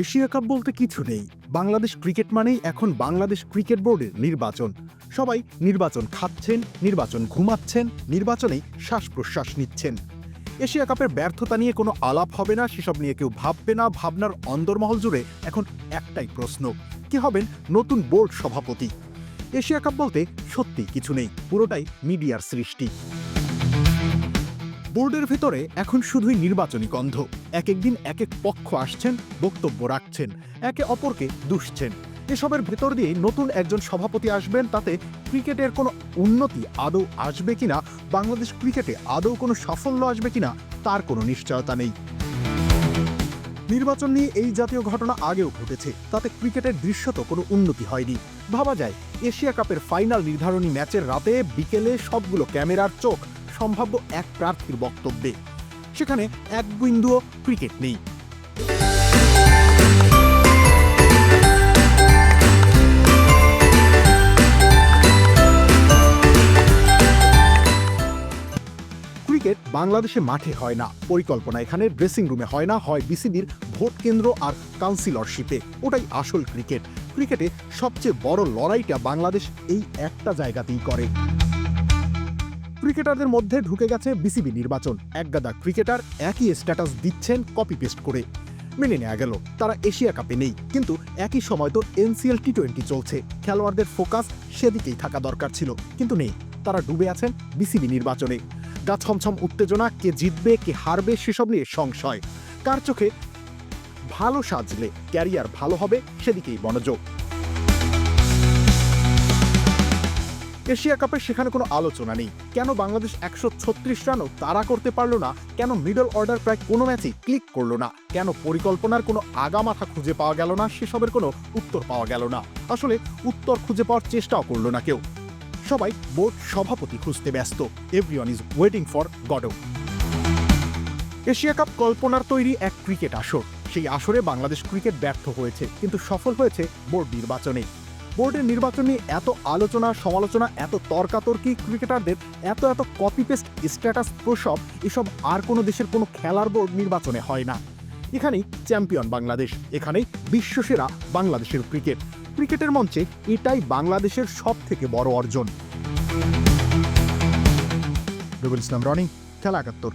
Asia cup বলতে কিছু নেই। বাংলাদেশ ক্রিকেট মানেই এখন বাংলাদেশ ক্রিকেট বোর্ডের নির্বাচন। সবাই নির্বাচন খাচ্ছেন, নির্বাচন ঘুমাচ্ছেন, নির্বাচনেই শ্বাস প্রশ্বাস নিচ্ছেন। এশিয়া কাপের ব্যর্থতা নিয়ে কোনো আলাপ হবে না, সেসব নিয়ে কেউ ভাববে না। ভাবনার অন্দরমহল জুড়ে এখন একটাই প্রশ্ন, কি হবেন নতুন বোর্ড সভাপতি? এশিয়া কাপ বলতে সত্যি কিছু নেই, পুরোটাই মিডিয়ার সৃষ্টি। বোর্ডের ভেতরে এখন শুধুই নির্বাচনী গন্ধ। এক একদিন এক এক পক্ষ আসছেন, বক্তব্য রাখছেন, একে অপরকে দুষছেন। এসবের ভেতর দিয়ে নতুন একজন সভাপতি আসবেন, তাতে ক্রিকেটের কোনো উন্নতি আদৌ আসবে কিনা, বাংলাদেশ ক্রিকেটে আদৌ কোনো সাফল্য আসবে কিনা, তার কোনো নিশ্চয়তা নেই। নির্বাচন নিয়ে এই জাতীয় ঘটনা আগেও ঘটেছে, তাতে ক্রিকেটের দৃশ্যত কোনো উন্নতি হয়নি। ভাবা যায়, এশিয়া কাপের ফাইনাল নির্ধারণী ম্যাচের রাতে, বিকেলে সবগুলো ক্যামেরার চোখ সম্ভাব্য এক প্রার্থীর বক্তব্যে। সেখানে এক বিন্দুও ক্রিকেট নেই। ক্রিকেট বাংলাদেশে মাঠে হয় না। পরিকল্পনা এখানে ড্রেসিং রুমে হয় না, হয় বিসিবির ভোট কেন্দ্র আর কাউন্সিলরশিপে ওটাই আসল ক্রিকেট। ক্রিকেটে সবচেয়ে বড় লড়াইটা বাংলাদেশ এই একটা জায়গাতেই করে। ক্রিকেটারদের মধ্যে ঢুকে গেছে বিসিবি নির্বাচন। একগাদা ক্রিকেটার একই স্ট্যাটাস দিচ্ছেন কপি পেস্ট করে। মেনে নেওয়া গেল, তারা এশিয়া কাপে নেই, কিন্তু একই সময় তো এনসিএল টি টোয়েন্টি চলছে। খেলোয়াড়দের ফোকাস সেদিকেই থাকা দরকার ছিল, কিন্তু নেই, তারা ডুবে আছেন বিসিবি নির্বাচনে। গা ছমছম উত্তেজনা, কে জিতবে, কে হারবে, সেসব নিয়ে সংশয়। কার চোখে ভালো সাজলে, ক্যারিয়ার ভালো হবে, সেদিকেই মনোযোগ। এশিয়া কাপে সেখানে কোনো আলোচনা নেই। কেন বাংলাদেশ একশো ছত্রিশ রানও তাড়া করতে পারল না? কেন মিডল অর্ডার প্রায় কোনো ম্যাচেই ক্লিক করল না? কেন পরিকল্পনার কোনো আগামাথা খুঁজে পাওয়া গেল না? সেসবের কোনো উত্তর পাওয়া গেল না। আসলে উত্তর খুঁজে পাওয়ার চেষ্টাও করল না কেউ। সবাই বোর্ড সভাপতি খুঁজতে ব্যস্ত। Everyone is waiting for Godot Asia cup কল্পনার তৈরি এক ক্রিকেট আসর। সেই আসরে বাংলাদেশ ক্রিকেট ব্যর্থ হয়েছে, কিন্তু সফল হয়েছে বোর্ড নির্বাচনে। বোর্ডের নির্বাচন নিয়ে এত আলোচনা, সমালোচনা, এত তর্কাতর্কি ক্রিকেটারদের এত এত কপি পেস্ট স্ট্যাটাস প্রসব, এসব আর কোনো দেশের কোনো খেলার বোর্ড নির্বাচনে হয় না। এখানেই চ্যাম্পিয়ন বাংলাদেশ, এখানেই বিশ্বসেরা বাংলাদেশের ক্রিকেট ক্রিকেটের মঞ্চে এটাই বাংলাদেশের সব থেকে বড় অর্জন। রবিল ইসলাম, রনি, খেলা একাত্তর।